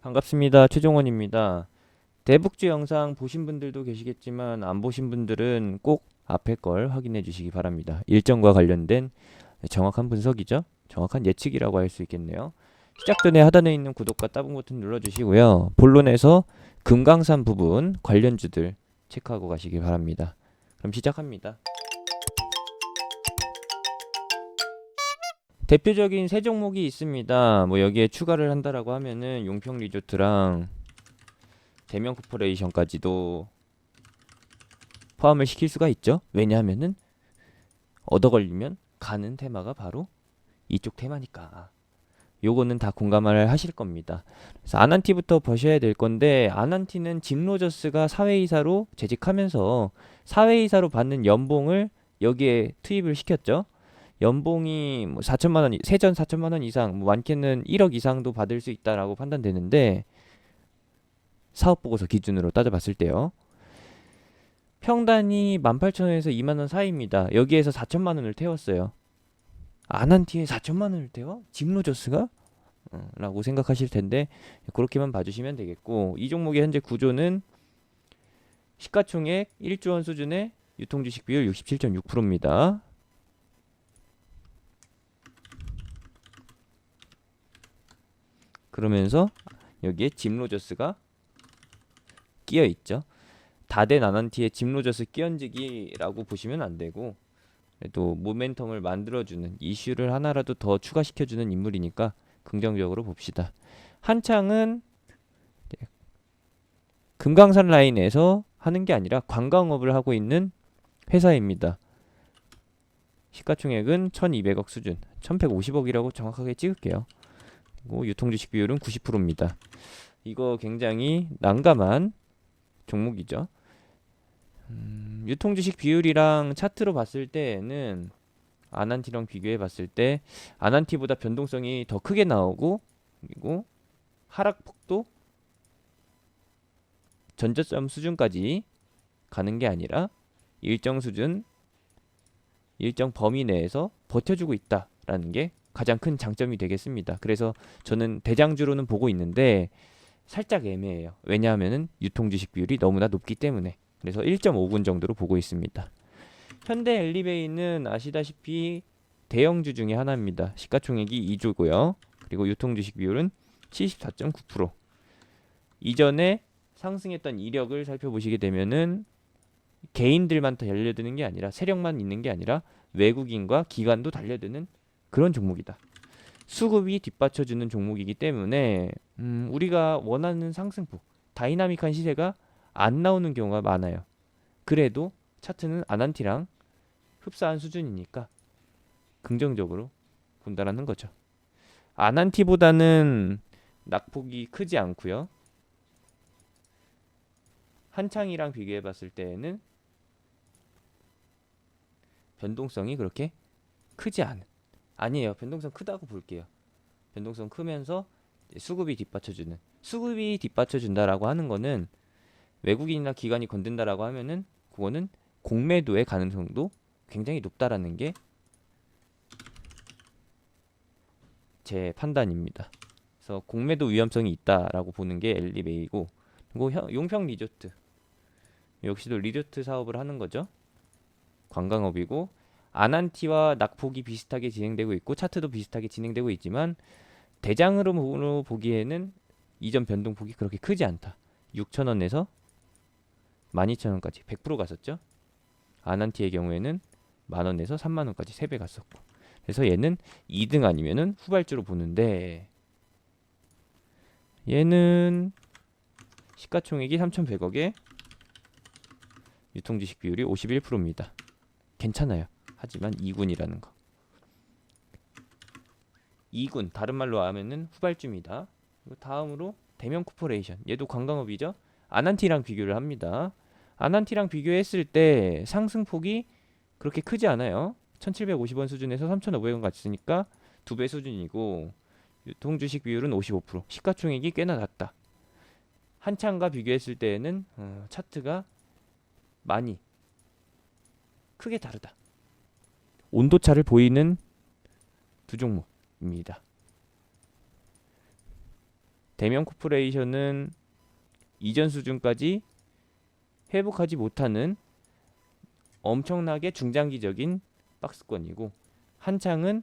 반갑습니다. 최종원입니다. 대북주 영상 보신 분들도 계시겠지만 안 보신 분들은 꼭 앞에 걸 확인해 주시기 바랍니다. 일정과 관련된 정확한 분석이죠. 정확한 예측이라고 할 수 있겠네요. 시작 전에 하단에 있는 구독과 따봉 버튼 눌러주시고요. 본론에서 금강산 부분 관련주들 체크하고 가시기 바랍니다. 그럼 시작합니다. 대표적인 세 종목이 있습니다. 뭐 여기에 추가를 한다라고 하면은 용평 리조트랑 대명 코퍼레이션까지도 포함을 시킬 수가 있죠. 왜냐하면은 얻어 걸리면 가는 테마가 바로 이쪽 테마니까. 요거는 다 공감을 하실 겁니다. 그래서 아난티부터 보셔야 될 건데 아난티는 짐 로저스가 사회이사로 재직하면서 사회이사로 받는 연봉을 여기에 투입을 시켰죠. 연봉이 뭐 4천만 원, 이- 세전 4천만 원 이상, 뭐 많게는 1억 이상도 받을 수 있다라고 판단되는데 사업 보고서 기준으로 따져봤을 때요. 평단이 18,000원에서 2만 원 사이입니다. 여기에서 4천만 원을 태웠어요. 아난티에 4천만 원을 태워? 짐로저스가? 어, 라고 생각하실 텐데 그렇게만 봐주시면 되겠고 이 종목의 현재 구조는 시가총액 1조 원 수준의 유통주식 비율 67.6%입니다. 그러면서 여기에 짐 로저스가 끼어 있죠. 다된 아난티에 짐 로저스 끼얹기라고 보시면 안 되고 그래도 모멘텀을 만들어주는 이슈를 하나라도 더 추가시켜주는 인물이니까 긍정적으로 봅시다. 한창은 금강산 라인에서 하는 게 아니라 관광업을 하고 있는 회사입니다. 시가총액은 1,200억 수준, 1,150억이라고 정확하게 찍을게요. 그리고 유통주식 비율은 90%입니다. 이거 굉장히 난감한 종목이죠. 음, 유통주식 비율이랑 차트로 봤을 때는 아난티랑 비교해 봤을 때 아난티보다 변동성이 더 크게 나오고 그리고 하락폭도 전저점 수준까지 가는 게 아니라 일정 수준 일정 범위 내에서 버텨주고 있다라는 게 가장 큰 장점이 되겠습니다. 그래서 저는 대장주로는 보고 있는데 살짝 애매해요. 왜냐하면은 유통주식 비율이 너무나 높기 때문에 그래서 1.5군 정도로 보고 있습니다. 현대 엘리베이는 아시다시피 대형주 중에 하나입니다. 시가총액이 2조고요. 그리고 유통주식 비율은 74.9%. 이전에 상승했던 이력을 살펴보시게 되면은 개인들만 더 달려드는 게 아니라 세력만 있는 게 아니라 외국인과 기관도 달려드는 그런 종목이다. 수급이 뒷받쳐주는 종목이기 때문에 음, 우리가 원하는 상승폭, 다이나믹한 시세가 안 나오는 경우가 많아요. 그래도 차트는 아난티랑 흡사한 수준이니까 긍정적으로 본다라는 거죠. 아난티보다는 낙폭이 크지 않고요. 한창이랑 비교해 봤을 때에는 변동성이 그렇게 크지 않은 아니에요. 변동성 크다고 볼게요. 변동성 크면서 수급이 뒷받쳐주는 수급이 뒷받쳐준다라고 하는 거는 외국인이나 기관이 건든다라고 하면은 그거는 공매도의 가능성도 굉장히 높다라는 게 제 판단입니다. 그래서 공매도 위험성이 있다라고 보는 게 엘리베이고 그리고 형- 용평 리조트 역시도 리조트 사업을 하는 거죠. 관광업이고 아난티와 낙폭이 비슷하게 진행되고 있고 차트도 비슷하게 진행되고 있지만 대장으로 보기에는 이전 변동폭이 그렇게 크지 않다. 6천원에서 12,000원까지 100% 갔었죠. 아난티의 경우에는 만원에서 3만원까지 3배 갔었고 그래서 얘는 2등 아니면은 후발주로 보는데 얘는 시가총액이 3,100억에 유통주식 비율이 51%입니다. 괜찮아요. 하지만 2군이라는 거. 2군 다른 말로 하면은 후발주입니다. 다음으로 대명 코퍼레이션 얘도 관광업이죠. 아난티랑 비교를 합니다. 아난티랑 비교했을 때 상승폭이 그렇게 크지 않아요. 1,750원 수준에서 3,500원 갔으니까 두 배 수준이고 유통주식 비율은 55%, 시가총액이 꽤나 낮다. 한창과 비교했을 때에는 어, 차트가 많이 크게 다르다. 온도차를 보이는 두 종목입니다. 대면 코퍼레이션은 이전 수준까지 회복하지 못하는 엄청나게 중장기적인 박스권이고 한창은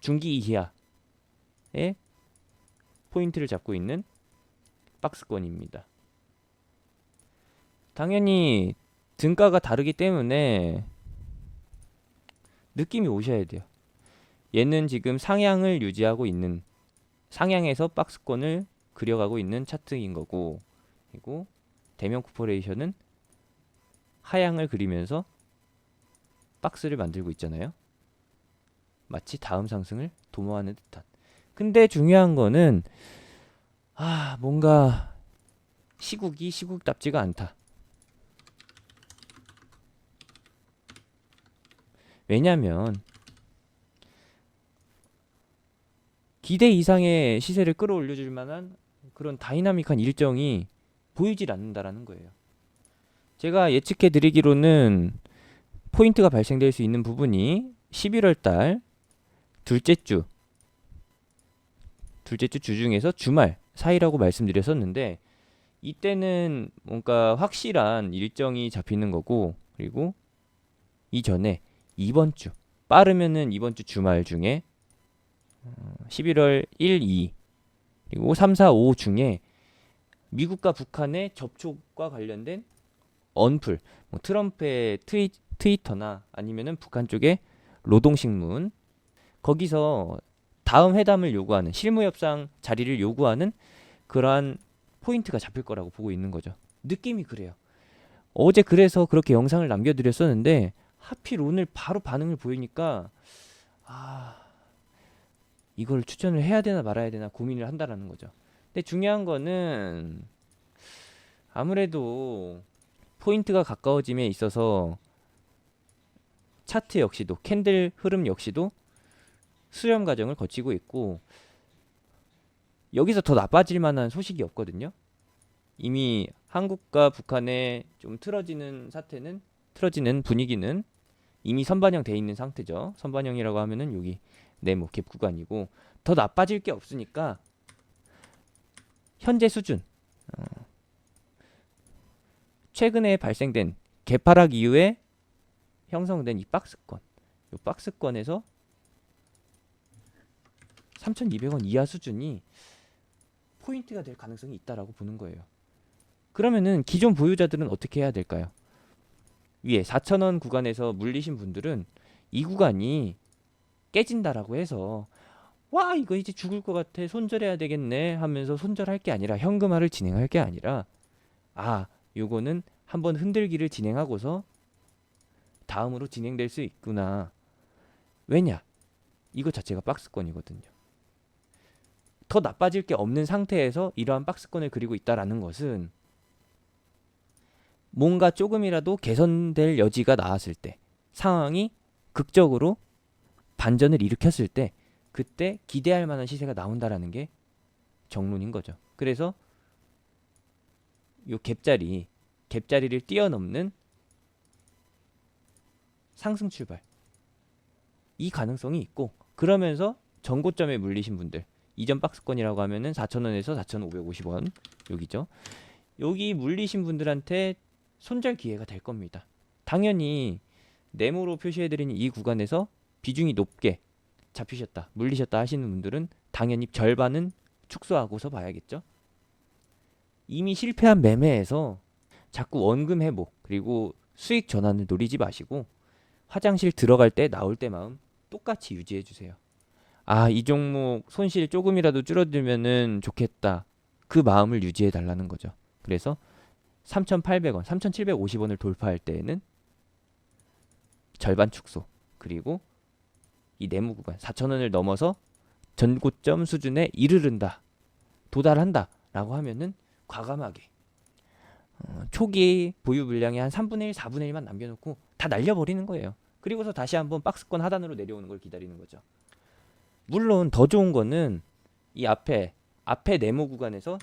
중기 이하의 포인트를 잡고 있는 박스권입니다. 당연히 등가가 다르기 때문에 느낌이 오셔야 돼요. 얘는 지금 상향을 유지하고 있는 상향에서 박스권을 그려가고 있는 차트인 거고 그리고 대면 코퍼레이션은 하향을 그리면서 박스를 만들고 있잖아요. 마치 다음 상승을 도모하는 듯한. 근데 중요한 거는 아 뭔가 시국이 시국답지가 않다. 왜냐면 기대 이상의 시세를 끌어올려줄 만한 그런 다이나믹한 일정이 보이질 않는다라는 거예요. 제가 예측해 드리기로는 포인트가 발생될 수 있는 부분이 11월 달 둘째 주 둘째 주 주중에서 주말 사이라고 말씀드렸었는데 이때는 뭔가 확실한 일정이 잡히는 거고 그리고 이전에 이번 주 빠르면은 이번 주 주말 중에 어, 11월 1, 2 그리고 3, 4, 5 중에 미국과 북한의 접촉과 관련된 언플 뭐 트럼프의 트위, 트위터나 아니면은 북한 쪽의 노동신문 거기서 다음 회담을 요구하는 실무 협상 자리를 요구하는 그러한 포인트가 잡힐 거라고 보고 있는 거죠. 느낌이 그래요. 어제 그래서 그렇게 영상을 남겨드렸었는데 하필 오늘 바로 반응을 보이니까 아 이걸 추천을 해야 되나 말아야 되나 고민을 한다라는 거죠. 근데 중요한 거는 아무래도 포인트가 가까워짐에 있어서 차트 역시도 캔들 흐름 역시도 수렴 과정을 거치고 있고 여기서 더 나빠질 만한 소식이 없거든요. 이미 한국과 북한의 좀 틀어지는 사태는 틀어지는 분위기는 이미 선반영 돼 있는 상태죠. 선반영이라고 하면은 여기 네모 갭 구간이고 더 나빠질 게 없으니까 현재 수준 어, 최근에 발생된 개파락 이후에 형성된 이 박스권 이 박스권에서 3,200원 이하 수준이 포인트가 될 가능성이 있다라고 보는 거예요. 그러면은 기존 보유자들은 어떻게 해야 될까요? 위에 4,000원 구간에서 물리신 분들은 이 구간이 깨진다라고 해서 와 이거 이제 죽을 것 같아. 손절해야 되겠네. 하면서 손절할 게 아니라 현금화를 진행할 게 아니라 아 요거는 한번 흔들기를 진행하고서 다음으로 진행될 수 있구나. 왜냐? 이거 자체가 박스권이거든요. 더 나빠질 게 없는 상태에서 이러한 박스권을 그리고 있다라는 것은 뭔가 조금이라도 개선될 여지가 나왔을 때 상황이 극적으로 반전을 일으켰을 때 그때 기대할 만한 시세가 나온다라는 게 정론인 거죠. 그래서 요 갭자리 갭자리를 뛰어넘는 상승 출발 이 가능성이 있고 그러면서 전고점에 물리신 분들 이전 박스권이라고 하면은 4,000원에서 4,550원 여기죠. 여기 물리신 분들한테 손절 기회가 될 겁니다. 당연히 네모로 표시해드리는 이 구간에서 비중이 높게 잡히셨다, 물리셨다 하시는 분들은 당연히 절반은 축소하고서 봐야겠죠. 이미 실패한 매매에서 자꾸 원금 회복 그리고 수익 전환을 노리지 마시고 화장실 들어갈 때 나올 때 마음 똑같이 유지해 주세요. 아, 이 종목 손실 조금이라도 줄어들면은 좋겠다. 그 마음을 유지해 달라는 거죠. 그래서 3,800원, 3,750원을 돌파할 때에는 절반 축소. 그리고 이 네모 구간 4,000원을 넘어서 전고점 수준에 이르른다. 도달한다. 라고 하면은 과감하게 어, 초기 보유 물량의 한 3분의 1, 4분의 1만 남겨놓고 다 날려버리는 거예요. 그리고서 다시 한번 박스권 하단으로 내려오는 걸 기다리는 거죠. 물론 더 좋은 거는 이 앞에 앞에 네모 구간에서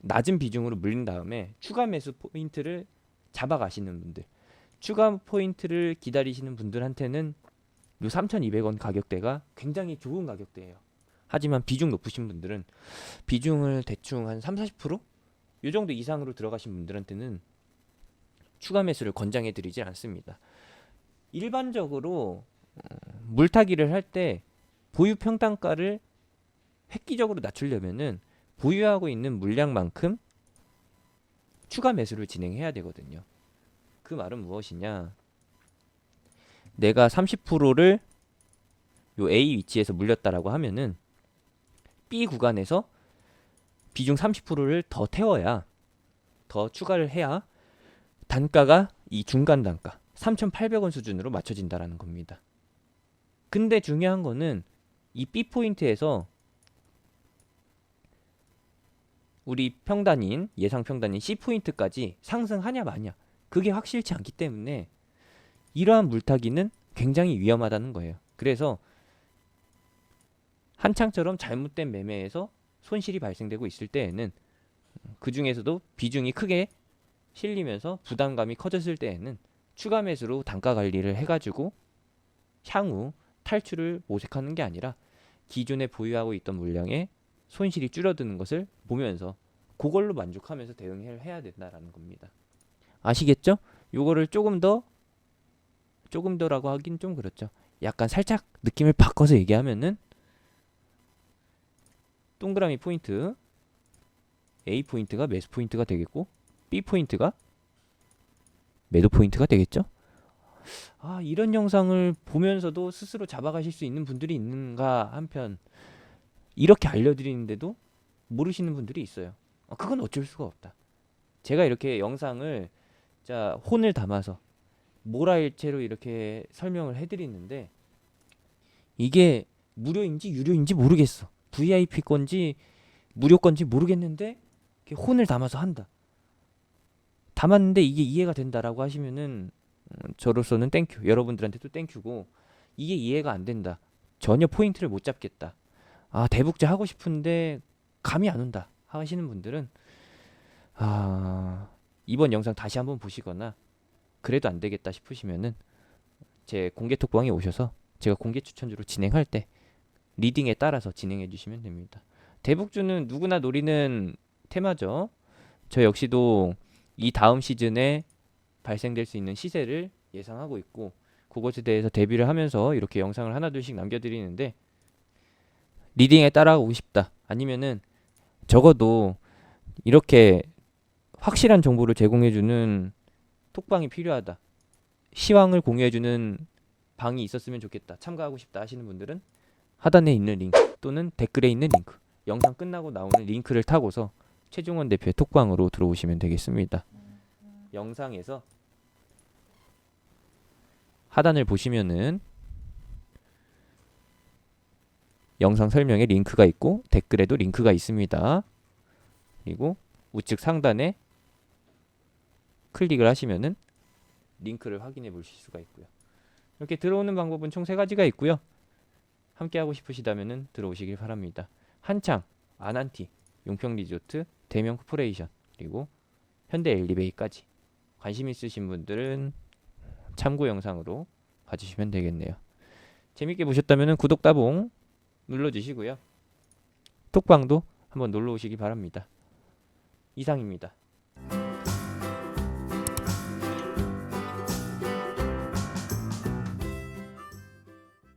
낮은 비중으로 물린 다음에 추가 매수 포인트를 잡아가시는 분들 추가 포인트를 기다리시는 분들한테는 요 3,200원 가격대가 굉장히 좋은 가격대예요. 하지만 비중 높으신 분들은 비중을 대충 한 3, 40%? 요 정도 이상으로 들어가신 분들한테는 추가 매수를 권장해 드리지 않습니다. 일반적으로 어, 물타기를 할 때 보유 평단가를 획기적으로 낮추려면은 보유하고 있는 물량만큼 추가 매수를 진행해야 되거든요. 그 말은 무엇이냐? 내가 30%를 요 A 위치에서 물렸다라고 하면은 B 구간에서 비중 30%를 더 태워야 더 추가를 해야 단가가 이 중간 단가 3,800원 수준으로 맞춰진다라는 겁니다. 근데 중요한 거는 이 B 포인트에서 우리 평단인 예상 평단인 C 포인트까지 상승하냐 마냐 그게 확실치 않기 때문에 이러한 물타기는 굉장히 위험하다는 거예요. 그래서 한창처럼 잘못된 매매에서 손실이 발생되고 있을 때에는 그 중에서도 비중이 크게 실리면서 부담감이 커졌을 때에는 추가 매수로 단가 관리를 해가지고 향후 탈출을 모색하는 게 아니라 기존에 보유하고 있던 물량의 손실이 줄어드는 것을 보면서 그걸로 만족하면서 대응을 해야 된다라는 겁니다. 아시겠죠? 요거를 조금 더 조금 더라고 하긴 좀 그렇죠. 약간 살짝 느낌을 바꿔서 얘기하면은 동그라미 포인트 A 포인트가 매수 포인트가 되겠고 B 포인트가 매도 포인트가 되겠죠. 아 이런 영상을 보면서도 스스로 잡아가실 수 있는 분들이 있는가 한편 이렇게 알려드리는데도 모르시는 분들이 있어요. 아, 그건 어쩔 수가 없다. 제가 이렇게 영상을 자 혼을 담아서 모라일체로 이렇게 설명을 해드리는데 이게 무료인지 유료인지 모르겠어. VIP 건지 무료 건지 모르겠는데 혼을 담아서 한다. 담았는데 이게 이해가 된다라고 하시면은 음, 저로서는 땡큐. 여러분들한테도 땡큐고 이게 이해가 안 된다. 전혀 포인트를 못 잡겠다. 아 대북제 하고 싶은데 감이 안 온다 하시는 분들은 아 이번 영상 다시 한번 보시거나 그래도 안 되겠다 싶으시면은 제 공개 톡방에 오셔서 제가 공개 추천주로 진행할 때 리딩에 따라서 진행해 주시면 됩니다. 대북주는 누구나 노리는 테마죠. 저 역시도 이 다음 시즌에 발생될 수 있는 시세를 예상하고 있고 그것에 대해서 대비를 하면서 이렇게 영상을 하나둘씩 남겨드리는데 리딩에 따라오고 싶다. 아니면은 적어도 이렇게 확실한 정보를 제공해주는 톡방이 필요하다. 시황을 공유해주는 방이 있었으면 좋겠다. 참가하고 싶다 하시는 분들은 하단에 있는 링크 또는 댓글에 있는 링크 영상 끝나고 나오는 링크를 타고서 최종원 대표의 톡방으로 들어오시면 되겠습니다. 영상에서 하단을 보시면은 영상 설명에 링크가 있고 댓글에도 링크가 있습니다. 그리고 우측 상단에 클릭을 하시면은 링크를 확인해 보실 수가 있고요. 이렇게 들어오는 방법은 총 세 가지가 있고요. 함께 하고 싶으시다면은 들어오시길 바랍니다. 한창, 아난티, 용평 리조트, 대명 코퍼레이션, 그리고 현대 엘리베이까지 관심 있으신 분들은 참고 영상으로 봐주시면 되겠네요. 재밌게 보셨다면 구독 따봉 눌러주시고요. 톡방도 한번 놀러 오시기 바랍니다. 이상입니다.